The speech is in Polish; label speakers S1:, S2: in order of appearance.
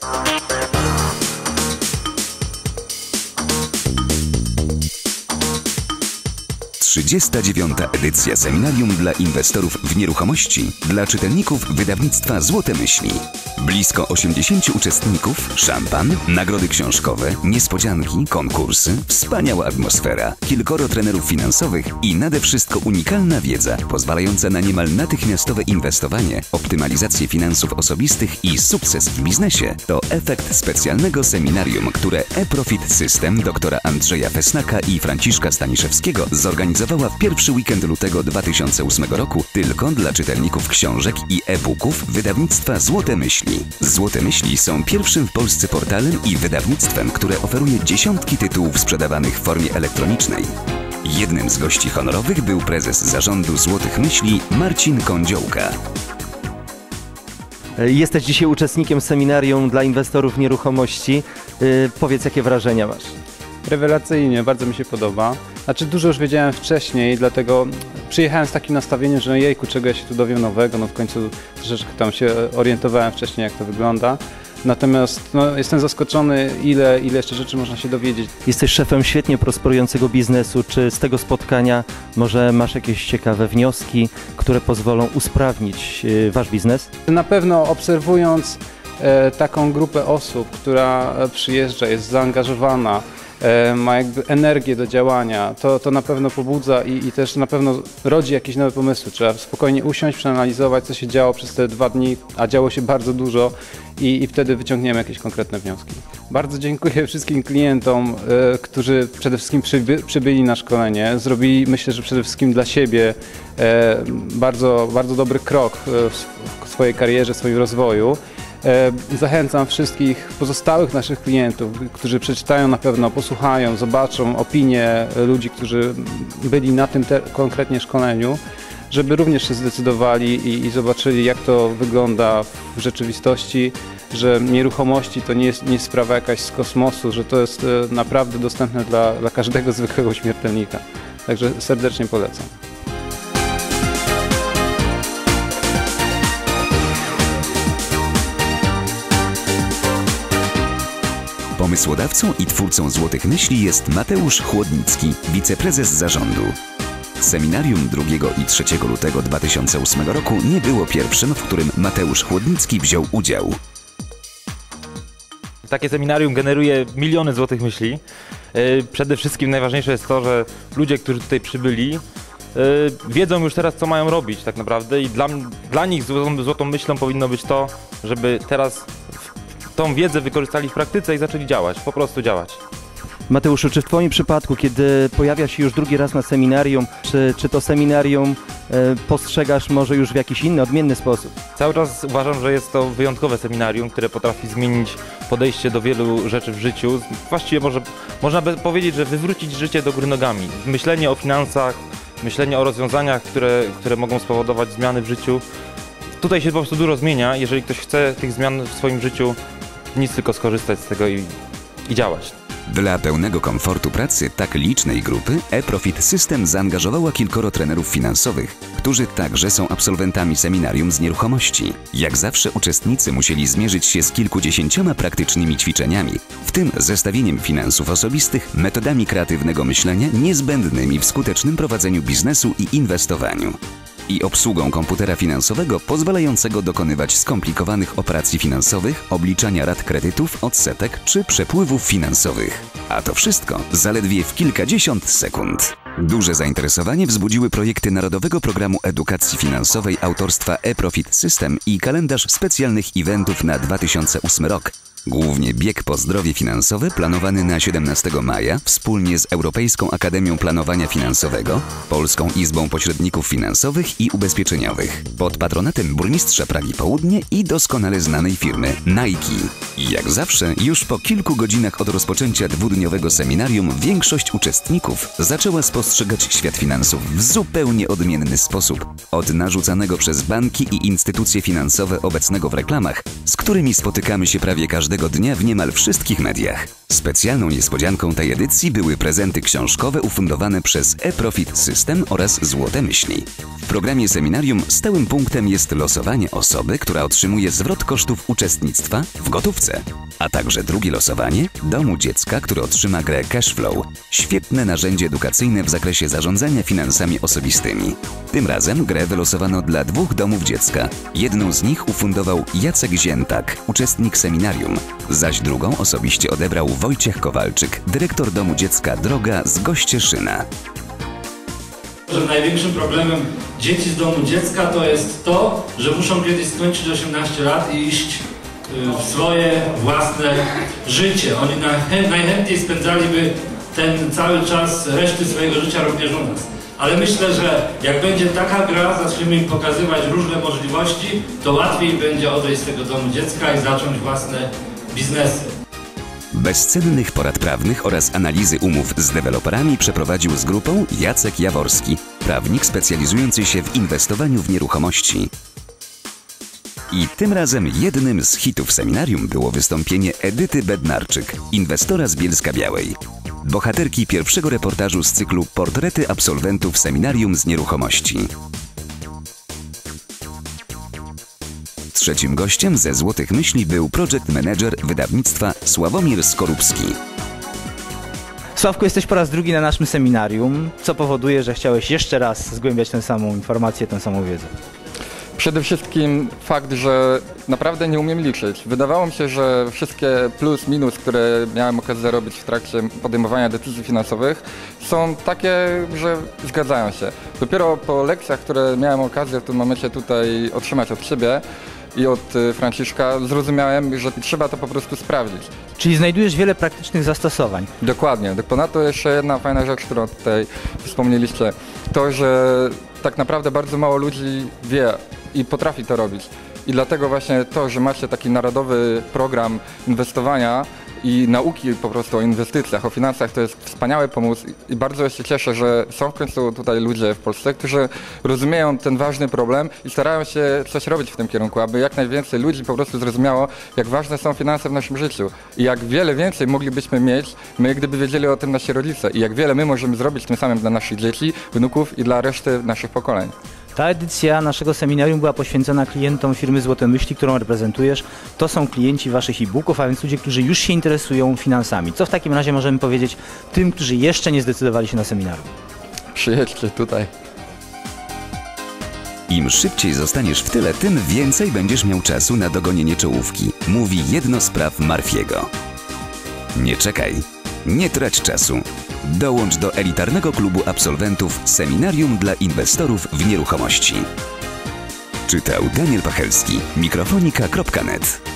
S1: Thank you. 39. edycja seminarium dla inwestorów w nieruchomości dla czytelników wydawnictwa Złote Myśli. Blisko 80 uczestników, szampan, nagrody książkowe, niespodzianki, konkursy, wspaniała atmosfera, kilkoro trenerów finansowych i nade wszystko unikalna wiedza pozwalająca na niemal natychmiastowe inwestowanie, optymalizację finansów osobistych i sukces w biznesie to efekt specjalnego seminarium, które e-Profit System doktora Andrzeja Fesnaka i Franciszka Staniszewskiego zorganizowała pierwszy weekend lutego 2008 roku tylko dla czytelników książek i e-booków wydawnictwa Złote Myśli. Złote Myśli są pierwszym w Polsce portalem i wydawnictwem, które oferuje dziesiątki tytułów sprzedawanych w formie elektronicznej. Jednym z gości honorowych był prezes zarządu Złotych Myśli Marcin Kądziołka.
S2: Jesteś dzisiaj uczestnikiem seminarium dla inwestorów nieruchomości. Yy, powiedz, jakie wrażenia masz?
S3: Rewelacyjnie, bardzo mi się podoba. Znaczy dużo już wiedziałem wcześniej, dlatego przyjechałem z takim nastawieniem, że no jejku, czego ja się tu dowiem nowego, no w końcu troszeczkę tam się orientowałem wcześniej, jak to wygląda. Natomiast no, jestem zaskoczony, ile, ile jeszcze rzeczy można się dowiedzieć.
S2: Jesteś szefem świetnie prosperującego biznesu. Czy z tego spotkania może masz jakieś ciekawe wnioski, które pozwolą usprawnić yy, wasz biznes?
S3: Na pewno obserwując taką grupę osób, która przyjeżdża, jest zaangażowana, e, ma jakby energię do działania, to, to na pewno pobudza i, i też na pewno rodzi jakieś nowe pomysły. Trzeba spokojnie usiąść, przeanalizować, co się działo przez te dwa dni, a działo się bardzo dużo i, i wtedy wyciągniemy jakieś konkretne wnioski. Bardzo dziękuję wszystkim klientom, e, którzy przede wszystkim przyby, przybyli na szkolenie. Zrobili, myślę, że przede wszystkim dla siebie e, bardzo, bardzo dobry krok e, w swojej karierze, w swoim rozwoju. E, Zachęcam wszystkich pozostałych naszych klientów, którzy przeczytają na pewno, posłuchają, zobaczą opinie ludzi, którzy byli na tym konkretnie szkoleniu, żeby również się zdecydowali i, i zobaczyli, jak to wygląda w rzeczywistości, że nieruchomości to nie jest, nie jest sprawa jakaś z kosmosu, że to jest e, naprawdę dostępne dla, dla każdego zwykłego śmiertelnika. Także serdecznie polecam.
S1: Pomysłodawcą i twórcą Złotych Myśli jest Mateusz Chłodnicki, wiceprezes zarządu. Seminarium 2 i 3 lutego 2008 roku nie było pierwszym, w którym Mateusz Chłodnicki wziął udział.
S4: Takie seminarium generuje miliony złotych myśli. Yy, Przede wszystkim najważniejsze jest to, że ludzie, którzy tutaj przybyli, yy, wiedzą już teraz, co mają robić tak naprawdę i dla, dla nich złotą, złotą myślą powinno być to, żeby teraz tą wiedzę wykorzystali w praktyce i zaczęli działać, po prostu działać.
S2: Mateuszu, czy w Twoim przypadku, kiedy pojawia się już drugi raz na seminarium, czy, czy to seminarium e, postrzegasz może już w jakiś inny, odmienny sposób?
S4: Cały czas uważam, że jest to wyjątkowe seminarium, które potrafi zmienić podejście do wielu rzeczy w życiu. Właściwie może, można by powiedzieć, że wywrócić życie do góry nogami. Myślenie o finansach, myślenie o rozwiązaniach, które, które mogą spowodować zmiany w życiu. Tutaj się po prostu dużo zmienia. Jeżeli ktoś chce tych zmian w swoim życiu, nic tylko skorzystać z tego i, i działać.
S1: Dla pełnego komfortu pracy tak licznej grupy e-Profit System zaangażowała kilkoro trenerów finansowych, którzy także są absolwentami seminarium z nieruchomości. Jak zawsze uczestnicy musieli zmierzyć się z kilkudziesięcioma praktycznymi ćwiczeniami, w tym zestawieniem finansów osobistych, metodami kreatywnego myślenia niezbędnymi w skutecznym prowadzeniu biznesu i inwestowaniu i obsługą komputera finansowego pozwalającego dokonywać skomplikowanych operacji finansowych, obliczania rat kredytów, odsetek czy przepływów finansowych. A to wszystko zaledwie w kilkadziesiąt sekund. Duże zainteresowanie wzbudziły projekty Narodowego Programu Edukacji Finansowej autorstwa e-Profit System i kalendarz specjalnych eventów na 2008 rok. Głównie bieg po zdrowie finansowe planowany na 17 maja wspólnie z Europejską Akademią Planowania Finansowego, Polską Izbą Pośredników Finansowych i Ubezpieczeniowych pod patronatem burmistrza Pragi Południe i doskonale znanej firmy Nike. Jak zawsze, już po kilku godzinach od rozpoczęcia dwudniowego seminarium większość uczestników zaczęła spostrzegać świat finansów w zupełnie odmienny sposób. Od narzucanego przez banki i instytucje finansowe obecnego w reklamach, z którymi spotykamy się prawie każdego każdego dnia w niemal wszystkich mediach. Specjalną niespodzianką tej edycji były prezenty książkowe ufundowane przez e-Profit System oraz Złote Myśli. W programie seminarium stałym punktem jest losowanie osoby, która otrzymuje zwrot kosztów uczestnictwa w gotówce, a także drugie losowanie domu dziecka, który otrzyma grę Cashflow. Świetne narzędzie edukacyjne w zakresie zarządzania finansami osobistymi. Tym razem grę wylosowano dla dwóch domów dziecka. Jedną z nich ufundował Jacek Ziętak, uczestnik seminarium, zaś drugą osobiście odebrał Wojciech Kowalczyk, dyrektor domu dziecka Droga z Gościeszyna.
S5: że największym problemem dzieci z domu dziecka to jest to, że muszą kiedyś skończyć 18 lat i iść y, w swoje własne życie. Oni na- najchętniej spędzaliby ten cały czas reszty swojego życia również u nas. Ale myślę, że jak będzie taka gra, zaczniemy im pokazywać różne możliwości, to łatwiej będzie odejść z tego domu dziecka i zacząć własne biznesy.
S1: Bezcennych porad prawnych oraz analizy umów z deweloperami przeprowadził z grupą Jacek Jaworski, prawnik specjalizujący się w inwestowaniu w nieruchomości. I tym razem jednym z hitów seminarium było wystąpienie Edyty Bednarczyk, inwestora z Bielska Białej. Bohaterki pierwszego reportażu z cyklu Portrety absolwentów seminarium z nieruchomości. Trzecim gościem ze Złotych Myśli był project manager wydawnictwa Sławomir Skorupski.
S6: Sławku, jesteś po raz drugi na naszym seminarium, co powoduje, że chciałeś jeszcze raz zgłębiać tę samą informację, tę samą wiedzę.
S7: Przede wszystkim fakt, że naprawdę nie umiem liczyć. Wydawało mi się, że wszystkie plus, minus, które miałem okazję zarobić w trakcie podejmowania decyzji finansowych są takie, że zgadzają się. Dopiero po lekcjach, które miałem okazję w tym momencie tutaj otrzymać od Ciebie i od y, Franciszka, zrozumiałem, że trzeba to po prostu sprawdzić.
S6: Czyli znajdujesz wiele praktycznych zastosowań.
S7: Dokładnie. Ponadto jeszcze jedna fajna rzecz, którą tutaj wspomnieliście, to, że tak naprawdę bardzo mało ludzi wie i potrafi to robić. I dlatego właśnie to, że macie taki narodowy program inwestowania i nauki po prostu o inwestycjach, o finansach, to jest wspaniały pomysł i bardzo się cieszę, że są w końcu tutaj ludzie w Polsce, którzy rozumieją ten ważny problem i starają się coś robić w tym kierunku, aby jak najwięcej ludzi po prostu zrozumiało, jak ważne są finanse w naszym życiu i jak wiele więcej moglibyśmy mieć, my gdyby wiedzieli o tym nasi rodzice i jak wiele my możemy zrobić tym samym dla naszych dzieci, wnuków i dla reszty naszych pokoleń.
S6: Ta edycja naszego seminarium była poświęcona klientom firmy Złote Myśli, którą reprezentujesz. To są klienci waszych e-booków, a więc ludzie, którzy już się interesują finansami. Co w takim razie możemy powiedzieć tym, którzy jeszcze nie zdecydowali się na seminarium?
S7: Przyjedźcie tutaj.
S1: Im szybciej zostaniesz w tyle, tym więcej będziesz miał czasu na dogonienie czołówki, mówi jedno z praw Marfiego. Nie czekaj, nie trać czasu. Dołącz do elitarnego klubu absolwentów Seminarium dla inwestorów w nieruchomości. Czytał Daniel Pachelski, mikrofonika.net.